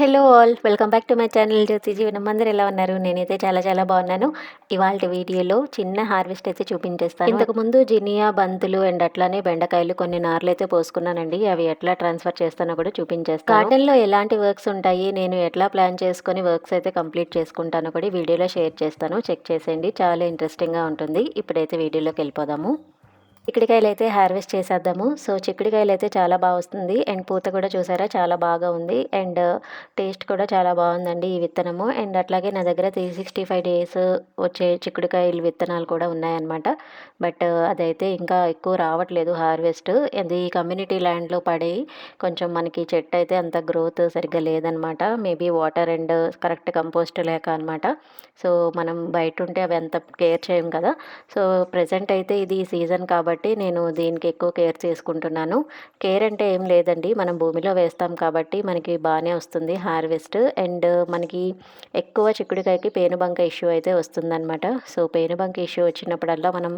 Hello all welcome back to my channel Jyothi Jeevanam. అందరూ ఎలా ఉన్నారు? నేనైతే చాలా చాలా బాగున్నాను. ఇవాళ వీడియోలో చిన్న హార్వెస్ట్ అయితే చూపించేస్తాను. ఇంతకు ముందు జినియా బంతులు అండ్ అట్లానే బెండకాయలు కొన్ని నార్లు అయితే పోసుకున్నానండి. అవి ఎట్లా ట్రాన్స్ఫర్ చేస్తానో కూడా చూపించేస్తాను. గార్డెన్లో ఎలాంటి వర్క్స్ ఉంటాయి? నేను ఎట్లా ప్లాన్ చేసుకొని వర్క్స్ అయితే కంప్లీట్ చేసుకుంటానో కూడా వీడియోలో షేర్ చేస్తాను. చెక్ చేసేయండి. చాలా ఇంట్రెస్టింగ్గా ఉంటుంది. ఇప్పుడైతే వీడియోలోకి వెళ్ళిపోదాము. చిక్కుడికాయలు అయితే హార్వెస్ట్ చేసేద్దాము. సో చిక్కుడుకాయలు అయితే చాలా బాగా వస్తుంది. అండ్ పూత కూడా చూసారా చాలా బాగా ఉంది. అండ్ టేస్ట్ కూడా చాలా బాగుందండి ఈ విత్తనము. అండ్ అట్లాగే నా దగ్గర త్రీ సిక్స్టీ ఫైవ్ డేస్ వచ్చే చిక్కుడుకాయలు విత్తనాలు కూడా ఉన్నాయన్నమాట. బట్ అదైతే ఇంకా ఎక్కువ రావట్లేదు హార్వెస్ట్. అది కమ్యూనిటీ ల్యాండ్లో పడి కొంచెం మనకి చెట్టు అయితే అంత గ్రోత్ సరిగ్గా లేదనమాట maybe water and correct compost లేక అనమాట సో మనం బయట ఉంటే అవి అంత కేర్ చేయం కదా. సో ప్రజెంట్ అయితే ఇది సీజన్ కాబట్టి కాబట్టి నేను దీనికి ఎక్కువ కేర్ చేసుకుంటున్నాను. కేర్ అంటే ఏం లేదండి. మనం భూమిలో వేస్తాం కాబట్టి మనకి బాగానే వస్తుంది హార్వెస్ట్. అండ్ మనకి ఎక్కువ చిక్కుడుకాయకి పేనుబంక ఇష్యూ అయితే వస్తుందన్నమాట. సో పేనుబంక ఇష్యూ వచ్చినప్పుడల్లా మనం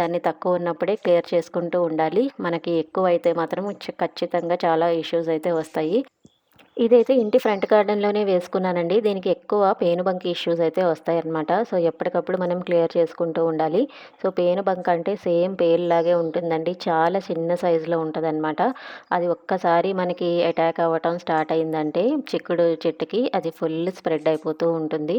దాన్ని తక్కువ ఉన్నప్పుడే కేర్ చేసుకుంటూ ఉండాలి. మనకి ఎక్కువ అయితే మాత్రం ఖచ్చితంగా చాలా ఇష్యూస్ అయితే వస్తాయి. ఇదైతే ఇంటి ఫ్రంట్ గార్డెన్లోనే వేసుకున్నానండి. దీనికి ఎక్కువ పేనుబంక ఇష్యూస్ అయితే వస్తాయన్నమాట. సో ఎప్పటికప్పుడు మనం క్లియర్ చేసుకుంటూ ఉండాలి. సో పేనుబంక అంటే సేమ్ పేలులాగే ఉంటుందండి. చాలా చిన్న సైజులో ఉంటుందన్నమాట. అది ఒక్కసారి మనకి అటాక్ అవ్వటం స్టార్ట్ అయిందంటే చిక్కుడు చెట్టుకి అది ఫుల్ స్ప్రెడ్ అయిపోతూ ఉంటుంది.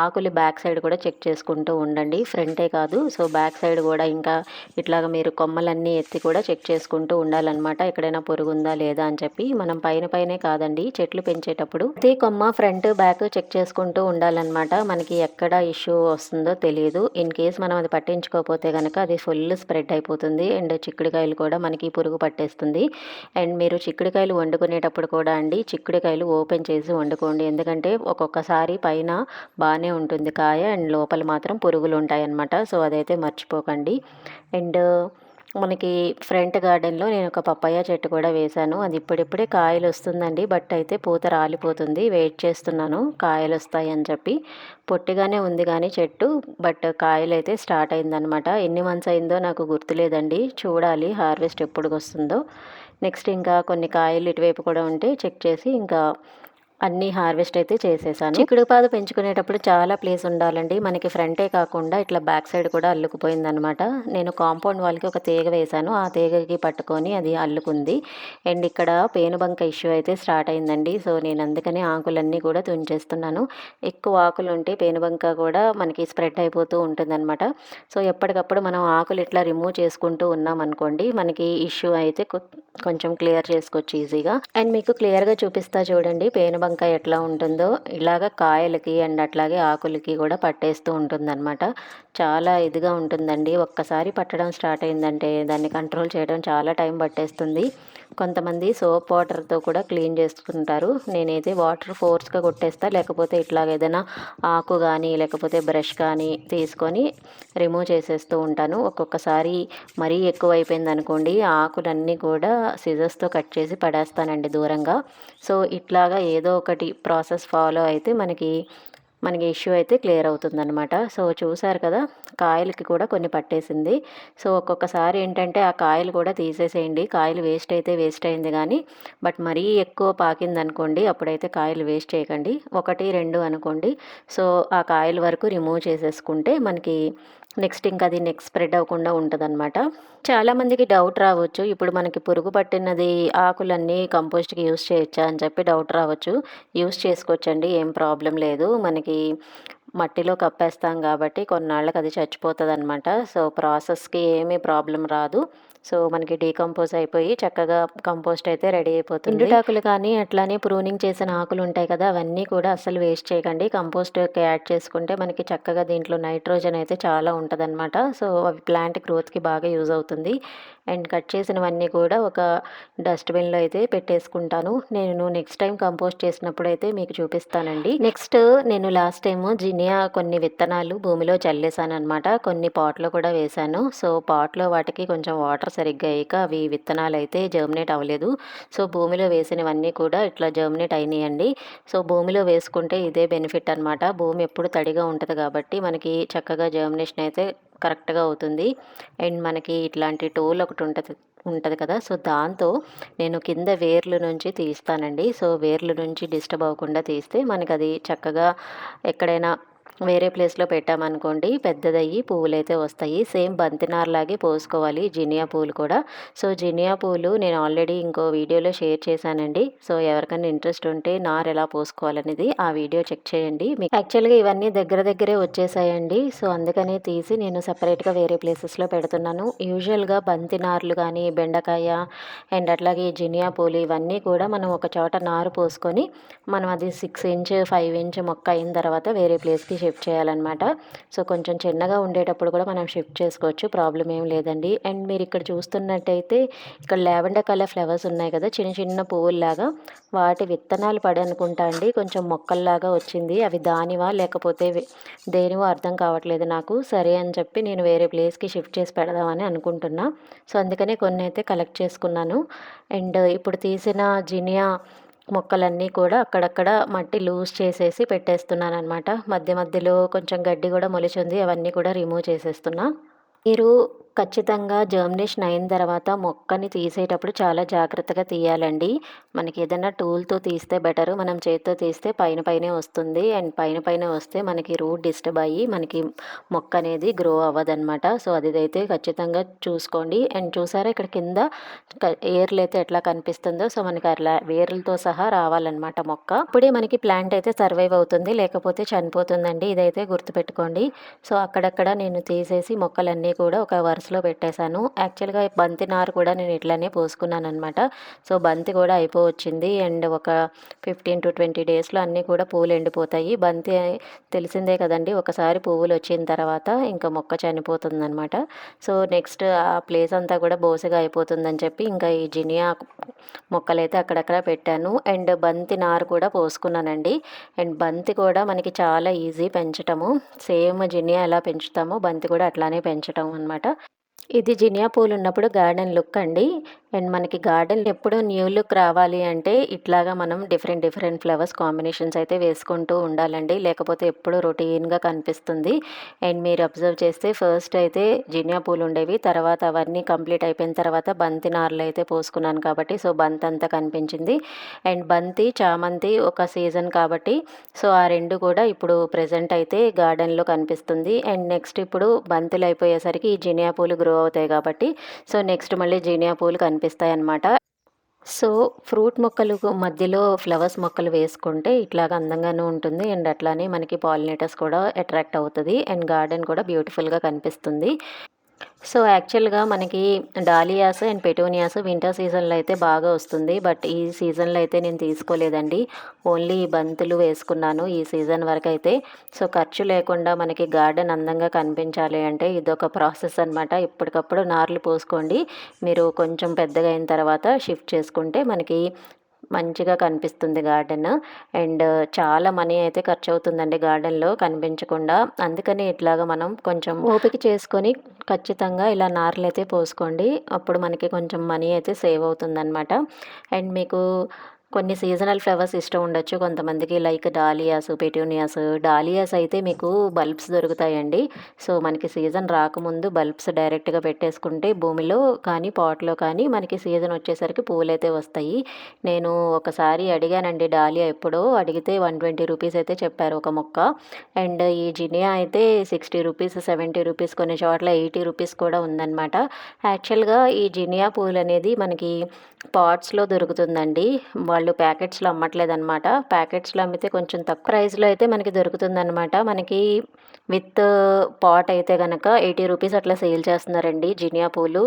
ఆకులు బ్యాక్ సైడ్ కూడా చెక్ చేసుకుంటూ ఉండండి. ఫ్రంటే కాదు. సో బ్యాక్ సైడ్ కూడా ఇంకా ఇట్లాగ మీరు కొమ్మలన్నీ ఎత్తి కూడా చెక్ చేసుకుంటూ ఉండాలన్నమాట. ఎక్కడైనా పొరుగుందా లేదా అని చెప్పి మనం పైన పైనే కాదండి. చెట్లు పెంచేటప్పుడు ప్రతి కొమ్మ ఫ్రంట్ బ్యాక్ చెక్ చేసుకుంటూ ఉండాలన్నమాట. మనకి ఎక్కడ ఇష్యూ వస్తుందో తెలియదు ఇన్ కేస్ మనం అది పట్టించుకోకపోతే కనుక అది ఫుల్ స్ప్రెడ్ అయిపోతుంది. అండ్ చిక్కుడుకాయలు కూడా మనకి పురుగు పట్టేస్తుంది. అండ్ మీరు చిక్కుడుకాయలు వండుకునేటప్పుడు కూడా అండి చిక్కుడుకాయలు ఓపెన్ చేసి వండుకోండి. ఎందుకంటే ఒక్కొక్కసారి పైన బాగానే ఉంటుంది కాయ. అండ్ లోపల మాత్రం పురుగులు ఉంటాయన్నమాట. సో అదైతే మర్చిపోకండి. అండ్ మనకి ఫ్రంట్ గార్డెన్లో నేను ఒక పప్పాయ చెట్టు కూడా వేశాను. అది ఇప్పుడిప్పుడే కాయలు వస్తుందండి బట్ అయితే పూత రాలిపోతుంది. వెయిట్ చేస్తున్నాను. కాయలు వస్తాయి అని చెప్పి. పొట్టిగానే ఉంది కానీ చెట్టు. బట్ కాయలు అయితే స్టార్ట్ అయిందనమాట. ఎన్ని మంత్స్ అయిందో నాకు గుర్తులేదండి. చూడాలి. హార్వెస్ట్ ఎప్పుడు వస్తుందో నెక్స్ట్ ఇంకా కొన్ని కాయలు ఇటువైపు కూడా ఉంటే చెక్ చేసి ఇంకా అన్ని హార్వెస్ట్ అయితే చేసేసాను. చిక్కుడు పాదు పెంచుకునేటప్పుడు చాలా ప్లేస్ ఉండాలండి. మనకి ఫ్రంటే కాకుండా ఇట్లా బ్యాక్ సైడ్ కూడా అల్లుకుపోయిందనమాట. నేను కాంపౌండ్ వాళ్ళకి ఒక తీగ వేశాను. ఆ తీగకి పట్టుకొని అది అల్లుకుంది. అండ్ ఇక్కడ పేనుబంక ఇష్యూ అయితే స్టార్ట్ అయిందండి. సో నేను అందుకని ఆకులన్నీ కూడా తుంచేస్తున్నాను. ఎక్కువ ఆకులు ఉంటే పేనుబంక కూడా మనకి స్ప్రెడ్ అయిపోతూ ఉంటుందన్నమాట సో ఎప్పటికప్పుడు మనం ఆకులు ఇట్లా రిమూవ్ చేసుకుంటూ ఉన్నాం అనుకోండి మనకి ఇష్యూ అయితే కొంచెం క్లియర్ చేసుకోవచ్చు ఈజీగా. అండ్ మీకు క్లియర్గా చూపిస్తా చూడండి. పేనుబంక వంకాయ ఎట్లా ఉంటుందో ఇలాగ కాయలకి అండ్ అట్లాగే ఆకులకి కూడా పట్టేస్తూ ఉంటుందన్నమాట. చాలా ఇదిగా ఉంటుందండి. ఒక్కసారి పట్టడం స్టార్ట్ అయిందంటే దాన్ని కంట్రోల్ చేయడం చాలా టైం పట్టేస్తుంది. కొంతమంది సోప్ వాటర్తో కూడా క్లీన్ చేసుకుంటారు. నేనైతే వాటర్ ఫోర్స్గా కొట్టేస్తా. లేకపోతే ఇట్లాగ ఏదైనా ఆకు కానీ లేకపోతే బ్రష్ కానీ తీసుకొని రిమూవ్ చేసేస్తూ ఉంటాను. ఒక్కొక్కసారి మరీ ఎక్కువ అయిపోయింది అనుకోండి ఆకులన్నీ కూడా సిజర్స్తో కట్ చేసి పడేస్తానండి దూరంగా. సో ఇట్లాగా ఏదో ఒకటి ప్రాసెస్ ఫాలో అయితే మనకి మనకి ఇష్యూ అయితే క్లియర్ అవుతుందనమాట సో చూసారు కదా కాయలకి కూడా కొన్ని పట్టేసింది. సో ఒక్కొక్కసారి ఏంటంటే ఆ కాయలు కూడా తీసేసేయండి. కాయలు వేస్ట్ అయితే వేస్ట్ అయింది కానీ బట్ మరీ ఎక్కువ పాకిందనుకోండి అప్పుడైతే కాయలు వేస్ట్ చేయకండి. ఒకటి రెండు అనుకోండి. సో ఆ కాయల వరకు రిమూవ్ చేసేసుకుంటే మనకి నెక్స్ట్ ఇంకా అది నెక్స్ట్ స్ప్రెడ్ అవ్వకుండా ఉంటుందన్నమాట. చాలామందికి డౌట్ రావచ్చు ఇప్పుడు మనకి పురుగు పట్టినది ఆకులన్నీ కంపోస్ట్కి యూస్ చేయొచ్చా అని చెప్పి డౌట్ రావచ్చు. యూస్ చేసుకోవచ్చండి ఏం ప్రాబ్లం లేదు. మనకి మట్టిలో కప్పేస్తాం కాబట్టి కొన్నాళ్ళకి అది చచ్చిపోతుంది అనమాట సో ప్రాసెస్కి ఏమీ ప్రాబ్లం రాదు. సో మనకి డీకంపోజ్ అయిపోయి చక్కగా కంపోస్ట్ అయితే రెడీ అయిపోతుంది. ఎండుటాకులు కానీ అట్లానే ప్రూనింగ్ చేసిన ఆకులు ఉంటాయి కదా అవన్నీ కూడా అసలు వేస్ట్ చేయకండి. కంపోస్ట్ యాడ్ చేసుకుంటే మనకి చక్కగా దీంట్లో నైట్రోజన్ అయితే చాలా ఉంటుందన్నమాట. సో అవి ప్లాంట్ గ్రోత్కి బాగా యూజ్ అవుతుంది. అండ్ కట్ చేసినవన్నీ కూడా ఒక డస్ట్బిన్లో అయితే పెట్టేసుకుంటాను. నేను నెక్స్ట్ టైం కంపోస్ట్ చేసినప్పుడు అయితే మీకు చూపిస్తానండి. నెక్స్ట్ నేను లాస్ట్ టైము జినియా కొన్ని విత్తనాలు భూమిలో చల్లేసాను అనమాట కొన్ని పాట్లో కూడా వేశాను సో పాట్లో వాటికి కొంచెం వాటర్ సరిగ్గా అయ్యాక అవి విత్తనాలు అయితే జర్మినేట్ అవ్వలేదు. సో భూమిలో వేసినవన్నీ కూడా ఇట్లా జర్మినేట్ అయినాయండి. సో భూమిలో వేసుకుంటే ఇదే బెనిఫిట్ అనమాట భూమి ఎప్పుడు తడిగా ఉంటుంది కాబట్టి మనకి చక్కగా జర్మినేషన్ అయితే కరెక్ట్గా అవుతుంది. అండ్ మనకి ఇట్లాంటి టోల్ ఒకటి ఉంటుంది ఉంటుంది కదా. సో దాంతో నేను కింద వేర్లు నుంచి తీస్తానండి. సో వేర్లు నుంచి డిస్టర్బ్ అవ్వకుండా తీస్తే మనకి అది చక్కగా ఎక్కడైనా వేరే ప్లేస్లో పెట్టామనుకోండి పెద్దదయ్యి పువ్వులు అయితే వస్తాయి. సేమ్ బంతినార్లాగే పోసుకోవాలి జినియా పూలు కూడా. సో జినియా పూలు నేను ఆల్రెడీ ఇంకో వీడియోలో షేర్ చేశానండి. సో ఎవరికైనా ఇంట్రెస్ట్ ఉంటే నార్ ఎలా పోసుకోవాలనేది ఆ వీడియో చెక్ చేయండి. మీకు యాక్చువల్గా ఇవన్నీ దగ్గర దగ్గరే వచ్చేసాయండి. సో అందుకనే తీసి నేను సపరేట్గా వేరే ప్లేసెస్లో పెడుతున్నాను. యూజువల్గా బంతి నార్లు కానీ బెండకాయ అండ్ అట్లాగే జినియా పూలు ఇవన్నీ కూడా మనం ఒక చోట నారు పోసుకొని మనం అది సిక్స్ ఇంచ్ ఫైవ్ ఇంచ్ మొక్క అయిన తర్వాత వేరే ప్లేస్కి షిఫ్ట్ చేయాలన్నమాట. సో కొంచెం చిన్నగా ఉండేటప్పుడు కూడా మనం షిఫ్ట్ చేసుకోవచ్చు. ప్రాబ్లం ఏం లేదండి. అండ్ మీరు ఇక్కడ చూస్తున్నట్టయితే ఇక్కడ లావెండర్ కలర్ ఫ్లవర్స్ ఉన్నాయి కదా చిన్న చిన్న పువ్వుల్లాగా. వాటి విత్తనాలు పడనుకుంటా అనుకుంటా అండి. కొంచెం మొక్కల్లాగా వచ్చింది. అవి దానివా లేకపోతే దేనివో అర్థం కావట్లేదు నాకు. సరే అని చెప్పి నేను వేరే ప్లేస్కి షిఫ్ట్ చేసి పెడదామని అనుకుంటున్నా. సో అందుకనే కొన్ని అయితే కలెక్ట్ చేసుకున్నాను. అండ్ ఇప్పుడు తీసిన జినియా మొక్కలన్నీ కూడా అక్కడక్కడ మట్టి లూజ్ చేసేసి పెట్టేస్తున్నాను అనమాట మధ్య మధ్యలో కొంచెం గడ్డి కూడా మొలిచింది అవన్నీ కూడా రిమూవ్ చేసేస్తున్నా. మీరు ఖచ్చితంగా జర్మినేషన్ అయిన తర్వాత మొక్కని తీసేటప్పుడు చాలా జాగ్రత్తగా తీయాలండి. మనకి ఏదైనా టూల్తో తీస్తే బెటర్ మనం చేతితో తీస్తే పైన పైనే వస్తుంది. అండ్ పైన పైన వస్తే మనకి రూట్ డిస్టర్బ్ అయ్యి మనకి మొక్క అనేది గ్రో అవ్వదనమాట సో అది అయితే ఖచ్చితంగా చూసుకోండి. అండ్ చూసారా ఇక్కడ కింద ఏర్లు అయితే ఎట్లా కనిపిస్తుందో సో మనకి అట్లా వేర్లతో సహా రావాలన్నమాట మొక్క. ఇప్పుడే మనకి ప్లాంట్ అయితే సర్వైవ్ అవుతుంది లేకపోతే చనిపోతుందండి. ఇదైతే గుర్తుపెట్టుకోండి. సో అక్కడక్కడ నేను తీసేసి మొక్కలన్నీ కూడా ఒక వరుసలో పెట్టేశాను. యాక్చువల్గా బంతి నారు కూడా నేను ఇట్లానే పోసుకున్నాను అనమాట సో బంతి కూడా అయిపోవచ్చింది. అండ్ ఒక ఫిఫ్టీన్ టు ట్వంటీ డేస్లో అన్నీ కూడా పూలు ఎండిపోతాయి. బంతి తెలిసిందే కదండి ఒకసారి పువ్వులు వచ్చిన తర్వాత ఇంకా మొక్క చనిపోతుంది అనమాట సో నెక్స్ట్ ఆ ప్లేస్ అంతా కూడా బోసగా అయిపోతుందని చెప్పి ఇంకా ఈ జినియా మొక్కలైతే అక్కడక్కడ పెట్టాను. అండ్ బంతి నారు కూడా పోసుకున్నానండి. అండ్ బంతి కూడా మనకి చాలా ఈజీ పెంచటము. సేమ్ జినియా ఎలా పెంచుతామో బంతి కూడా అట్లానే పెంచటం. అనమాట ఇది జినియా పూలు ఉన్నప్పుడు గార్డెన్ లుక్ అండి అండ్ మనకి గార్డెన్ ఎప్పుడు న్యూ లుక్ రావాలి అంటే ఇట్లాగా మనం డిఫరెంట్ డిఫరెంట్ ఫ్లవర్స్ కాంబినేషన్స్ అయితే వేసుకుంటూ ఉండాలండి. లేకపోతే ఎప్పుడు రొటీన్గా కనిపిస్తుంది. అండ్ మీరు అబ్జర్వ్ చేస్తే ఫస్ట్ అయితే జినియా పూలు ఉండేవి. తర్వాత అవన్నీ కంప్లీట్ అయిపోయిన తర్వాత బంతి నార్లు అయితే పోసుకున్నాను కాబట్టి సో బంతి అంతా కనిపించింది. అండ్ బంతి చామంతి ఒక సీజన్ కాబట్టి సో ఆ రెండు కూడా ఇప్పుడు ప్రజెంట్ అయితే గార్డెన్లో కనిపిస్తుంది. అండ్ నెక్స్ట్ ఇప్పుడు బంతులు అయిపోయేసరికి ఈ జినియా పూలు గ్రో అవుతాయి కాబట్టి సో నెక్స్ట్ మళ్ళీ జినియా పూలు కనిపి కనిపిస్తాయి అన్నమాట సో ఫ్రూట్ మొక్కలు మధ్యలో ఫ్లవర్స్ మొక్కలు వేసుకుంటే ఇట్లాగ అందంగానూ ఉంటుంది. అండ్ అట్లానే మనకి పాలినేటర్స్ కూడా అట్రాక్ట్ అవుతుంది. అండ్ గార్డెన్ కూడా బ్యూటిఫుల్గా కనిపిస్తుంది. సో యాక్చువల్గా మనకి డాలియాస్ అండ్ పెటోనియాస్ వింటర్ సీజన్లో అయితే బాగా వస్తుంది. బట్ ఈ సీజన్లో అయితే నేను తీసుకోలేదండి. ఓన్లీ బంతులు వేసుకున్నాను ఈ సీజన్ వరకు అయితే. సో ఖర్చు లేకుండా మనకి గార్డెన్ అందంగా కనిపించాలి అంటే ఇదొక ప్రాసెస్ అనమాట ఇప్పటికప్పుడు నార్లు పోసుకోండి. మీరు కొంచెం పెద్దగా అయిన తర్వాత షిఫ్ట్ చేసుకుంటే మనకి మంచిగా కనిపిస్తుంది గార్డెన్. అండ్ చాలా మనీ అయితే ఖర్చు అవుతుందండి గార్డెన్లో కనిపించకుండా. అందుకని ఇట్లాగా మనం కొంచెం ఓపిక చేసుకొని ఖచ్చితంగా ఇలా నార్లు అయితే పోసుకోండి. అప్పుడు మనకి కొంచెం మనీ అయితే సేవ్ అవుతుందన్నమాట. అండ్ మీకు కొన్ని సీజనల్ ఫ్లవర్స్ ఇష్టం ఉండొచ్చు. కొంతమందికి లైక్ డాలియాస్ పెటూనియాస్ డాలియాస్ అయితే మీకు బల్బ్స్ దొరుకుతాయండి. సో మనకి సీజన్ రాకముందు బల్బ్స్ డైరెక్ట్గా పెట్టేసుకుంటే భూమిలో కానీ పాట్లో కానీ మనకి సీజన్ వచ్చేసరికి పూలైతే వస్తాయి. నేను ఒకసారి అడిగానండి డాలియా ఎప్పుడో. అడిగితే వన్ ట్వంటీ రూపీస్ అయితే చెప్పారు ఒక మొక్క. అండ్ ఈ జినియా అయితే సిక్స్టీ రూపీస్ సెవెంటీ రూపీస్ కొన్ని చోట్ల ఎయిటీ రూపీస్ కూడా ఉందన్నమాట. యాక్చువల్గా ఈ జినియా పూలు అనేది మనకి పాట్స్లో దొరుకుతుందండి. వాళ్ళు ప్యాకెట్స్లో అమ్మట్లేదు అనమాట ప్యాకెట్స్లో అమ్మితే కొంచెం తక్కువ ప్రైస్లో అయితే మనకి దొరుకుతుందనమాట మనకి విత్ పాట్ అయితే కనుక ఎయిటీ రూపీస్ అట్లా సేల్ చేస్తున్నారండి జినియా పూలు.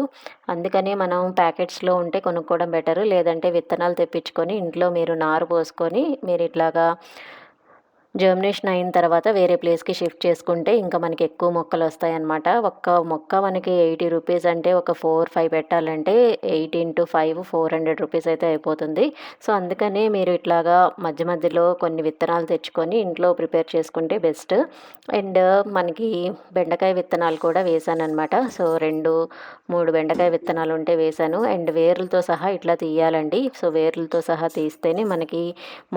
అందుకని మనం ప్యాకెట్స్లో ఉంటే కొనుక్కోవడం బెటర్. లేదంటే విత్తనాలు తెప్పించుకొని ఇంట్లో మీరు నారు పోసుకొని మీరు ఇట్లాగా జర్మినేషన్ అయిన తర్వాత వేరే ప్లేస్కి షిఫ్ట్ చేసుకుంటే ఇంకా మనకి ఎక్కువ మొక్కలు వస్తాయి అన్నమాట ఒక్క మొక్క మనకి ఎయిటీ రూపీస్ అంటే ఒక ఫోర్ ఫైవ్ పెట్టాలంటే eight into five four hundred rupees అయితే అయిపోతుంది. సో అందుకనే మీరు ఇట్లాగా మధ్య మధ్యలో కొన్ని విత్తనాలు తెచ్చుకొని ఇంట్లో ప్రిపేర్ చేసుకుంటే బెస్ట్. అండ్ మనకి బెండకాయ విత్తనాలు కూడా వేసాను అనమాట సో రెండు మూడు బెండకాయ విత్తనాలు ఉంటే వేసాను. అండ్ వేర్లతో సహా ఇట్లా తీయాలండి. సో వేర్లతో సహా తీస్తేనే మనకి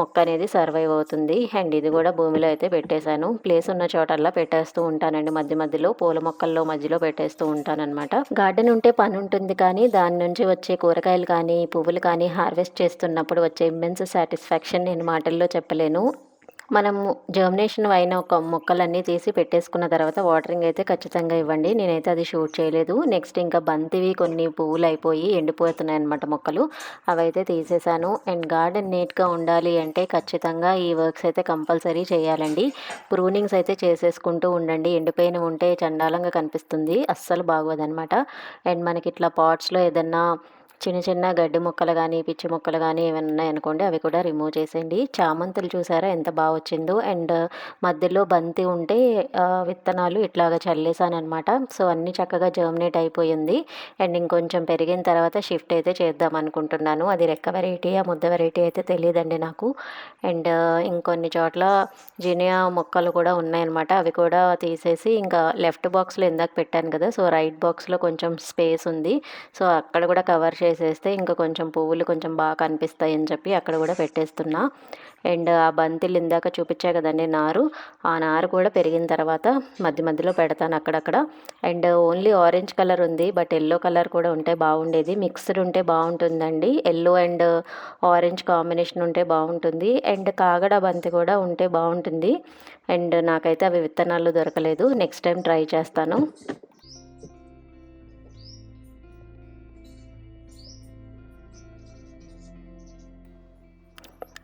మొక్క అనేది సర్వైవ్ అవుతుంది. అండ్ ఇది కూడా కూడా భూమిలో అయితే పెట్టేశాను. ప్లేస్ ఉన్న చోటల్లా పెట్టేస్తూ ఉంటానండి. మధ్య మధ్యలో పూల మొక్కల్లో మధ్యలో పెట్టేస్తూ ఉంటానన్నమాట. గార్డెన్ ఉంటే పని ఉంటుంది కానీ దాని నుంచి వచ్చే కూరగాయలు కానీ పువ్వులు కానీ హార్వెస్ట్ చేస్తున్నప్పుడు వచ్చే ఇమ్మెన్స్ సాటిస్ఫాక్షన్ నేను మాటల్లో చెప్పలేను. మనము జర్మినేషన్ అయిన ఒక మొక్కలన్నీ తీసి పెట్టేసుకున్న తర్వాత వాటరింగ్ అయితే ఖచ్చితంగా ఇవ్వండి. నేనైతే అది షూట్ చేయలేదు. నెక్స్ట్ ఇంకా బంతివి కొన్ని పువ్వులు అయిపోయి ఎండిపోతున్నాయి అనమాట మొక్కలు. అవైతే తీసేసాను. అండ్ గార్డెన్ నీట్గా ఉండాలి అంటే ఖచ్చితంగా ఈ వర్క్స్ అయితే కంపల్సరీ చేయాలండి. ప్రూనింగ్స్ అయితే చేసేసుకుంటూ ఉండండి. ఎండిపోయిన ఉంటే చండాలంగా కనిపిస్తుంది. అస్సలు బాగోదనమాట అండ్ మనకి ఇట్లా పాట్స్లో ఏదన్నా చిన్న చిన్న గడ్డి మొక్కలు కానీ పిచ్చి మొక్కలు కానీ ఏమైనా ఉన్నాయనుకోండి అవి కూడా రిమూవ్ చేసేయండి. చామంతులు చూసారా ఎంత బాగా వచ్చిందో. అండ్ మధ్యలో బంతి ఉంటే విత్తనాలు ఇట్లాగా చల్లేసాను అనమాట సో అన్నీ చక్కగా జర్మినేట్ అయిపోయింది. అండ్ ఇంకొంచెం పెరిగిన తర్వాత షిఫ్ట్ అయితే చేద్దాం అనుకుంటున్నాను అది రెక్క వెరైటీ ఆ ముద్ద వెరైటీ అయితే తెలియదండి నాకు. అండ్ ఇంకొన్ని చోట్ల జినియా మొక్కలు కూడా ఉన్నాయన్నమాట. అవి కూడా తీసేసి ఇంకా లెఫ్ట్ బాక్స్లో ఇందాక పెట్టాను కదా. సో రైట్ బాక్స్లో కొంచెం స్పేస్ ఉంది. సో అక్కడ కూడా కవర్ చేసేస్తే ఇంకా కొంచెం పువ్వులు కొంచెం బాగా కనిపిస్తాయని చెప్పి అక్కడ కూడా పెట్టేస్తున్నా. అండ్ ఆ బంతిలు ఇందాక చూపించా కదండి నారు. ఆ నారు కూడా పెరిగిన తర్వాత మధ్య మధ్యలో పెడతాను అక్కడక్కడ. అండ్ ఓన్లీ ఆరెంజ్ కలర్ ఉంది బట్ ఎల్లో కలర్ కూడా ఉంటే బాగుండేది. మిక్స్డ్ ఉంటే బాగుంటుందండి. ఎల్లో అండ్ ఆరెంజ్ కాంబినేషన్ ఉంటే బాగుంటుంది. అండ్ కాగడ బంతి కూడా ఉంటే బాగుంటుంది. అండ్ నాకైతే అవి విత్తనాలు దొరకలేదు. నెక్స్ట్ టైం ట్రై చేస్తాను.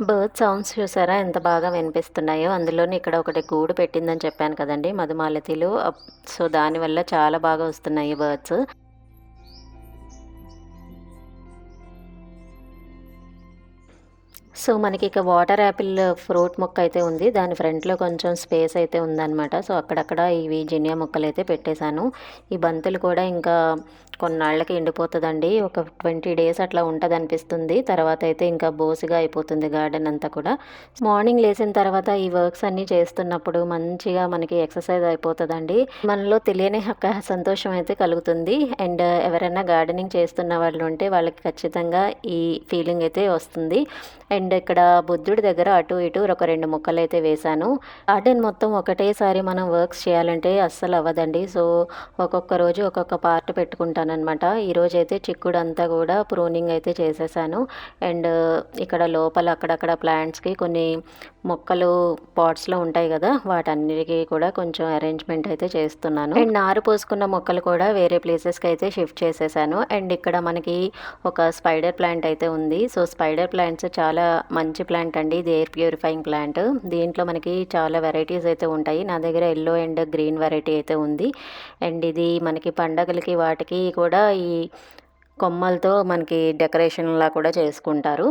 బర్డ్ సౌండ్స్ చూసారా? ఎంత బాగా వినిపిస్తున్నాయో. అందులోనే ఇక్కడ ఒకటి గూడు పెట్టిందని చెప్పాను కదండి మధుమాలతిలు. సో దానివల్ల చాలా బాగా వస్తున్నాయి బర్డ్స్. సో మనకి ఇక వాటర్ యాపిల్ ఫ్రూట్ మొక్క అయితే ఉంది. దాని ఫ్రంట్లో కొంచెం స్పేస్ అయితే ఉందన్నమాట. సో అక్కడక్కడ ఇవి జినియా మొక్కలు అయితే పెట్టేశాను. ఈ బంతులు కూడా ఇంకా కొన్నాళ్ళకి ఎండిపోతుందండి. ఒక ట్వంటీ డేస్ అట్లా ఉంటుంది అనిపిస్తుంది తర్వాత అయితే ఇంకా బోసిగా అయిపోతుంది గార్డెన్ అంతా కూడా. మార్నింగ్ లేచిన తర్వాత ఈ వర్క్స్ అన్నీ చేస్తున్నప్పుడు మంచిగా మనకి ఎక్సర్సైజ్ అయిపోతుందండి. మనలో తెలియని ఒక సంతోషం అయితే కలుగుతుంది. అండ్ ఎవరైనా గార్డెనింగ్ చేస్తున్న వాళ్ళు ఉంటే వాళ్ళకి ఖచ్చితంగా ఈ ఫీలింగ్ అయితే వస్తుంది. అండ్ ఇక్కడ బుద్ధుడి దగ్గర అటు ఇటు ఒక రెండు మొక్కలు అయితే వేశాను. గార్డెన్ మొత్తం ఒకటేసారి మనం వర్క్స్ చేయాలంటే అస్సలు అవ్వదండి. సో ఒక్కొక్క రోజు ఒక్కొక్క పార్ట్ పెట్టుకుంటాను అనమాట ఈరోజు అయితే చిక్కుడు అంతా కూడా ప్రూనింగ్ అయితే చేసేసాను. అండ్ ఇక్కడ లోపల అక్కడక్కడ ప్లాంట్స్కి కొన్ని మొక్కలు పాట్స్లో ఉంటాయి కదా వాటన్నిటికీ కూడా కొంచెం అరేంజ్మెంట్ అయితే చేస్తున్నాను. అండ్ నారు పోసుకున్న మొక్కలు కూడా వేరే ప్లేసెస్కి అయితే షిఫ్ట్ చేసేసాను. అండ్ ఇక్కడ మనకి ఒక స్పైడర్ ప్లాంట్ అయితే ఉంది. సో స్పైడర్ ప్లాంట్స్ చాలా మంచి ప్లాంట్ అండి. ఇది ఎయిర్ ప్యూరిఫైయింగ్ ప్లాంట్. దీంట్లో మనకి చాలా వెరైటీస్ అయితే ఉంటాయి. నా దగ్గర ఎల్లో అండ్ గ్రీన్ వెరైటీ అయితే ఉంది. అండ్ ఇది మనకి పండగలకి వాటికి కూడా ఈ కొమ్మలతో మనకి డెకరేషన్లా కూడా చేసుకుంటారు.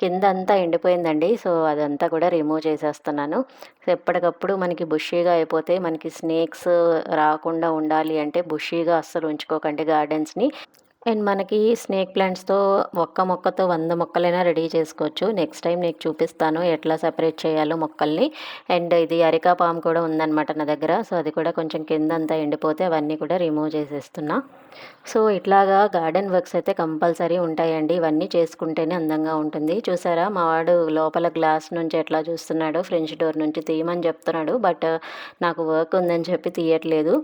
కింద అంతా ఎండిపోయిందండి. సో అదంతా కూడా రిమూవ్ చేసేస్తున్నాను. సో ఎప్పటికప్పుడు మనకి బుషీగా అయిపోతే మనకి స్నేక్స్ రాకుండా ఉండాలి అంటే బుషీగా అస్సలు ఉంచుకోకండి గార్డెన్స్ని. అండ్ మనకి స్నేక్ ప్లాంట్స్తో ఒక్క మొక్కతో వంద మొక్కలైనా రెడీ చేసుకోవచ్చు. నెక్స్ట్ టైం నీకు చూపిస్తాను ఎట్లా సపరేట్ చేయాలో మొక్కల్ని. అండ్ ఇది అరికా పాము కూడా ఉందన్నమాట నా దగ్గర. సో అది కూడా కొంచెం కింద అంతా ఎండిపోతే అవన్నీ కూడా రిమూవ్ చేసేస్తున్నా. సో ఇట్లాగా గార్డెన్ వర్క్స్ అయితే కంపల్సరీ ఉంటాయండి. ఇవన్నీ చేసుకుంటేనే అందంగా ఉంటుంది. చూసారా? మా వాడు లోపల గ్లాస్ నుంచి ఎట్లా చూస్తున్నాడు ఫ్రెంచ్ డోర్ నుంచి తీయమని చెప్తున్నాడు. బట్ నాకు వర్క్ ఉందని చెప్పి తీయట్లేదు.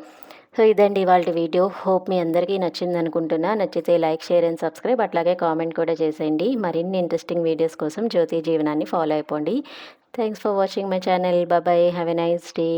సో ఇదండి ఇవాళ వీడియో. హోప్ మీ అందరికీ నచ్చింది అనుకుంటున్నా నచ్చితే లైక్ షేర్ అండ్ సబ్స్క్రైబ్. అట్లాగే కామెంట్ కూడా చేసేయండి. మరిన్ని ఇంట్రెస్టింగ్ వీడియోస్ కోసం జ్యోతి జీవనాన్ని ఫాలో అయిపోండి. Thanks for watching my channel. Bye bye have a nice day.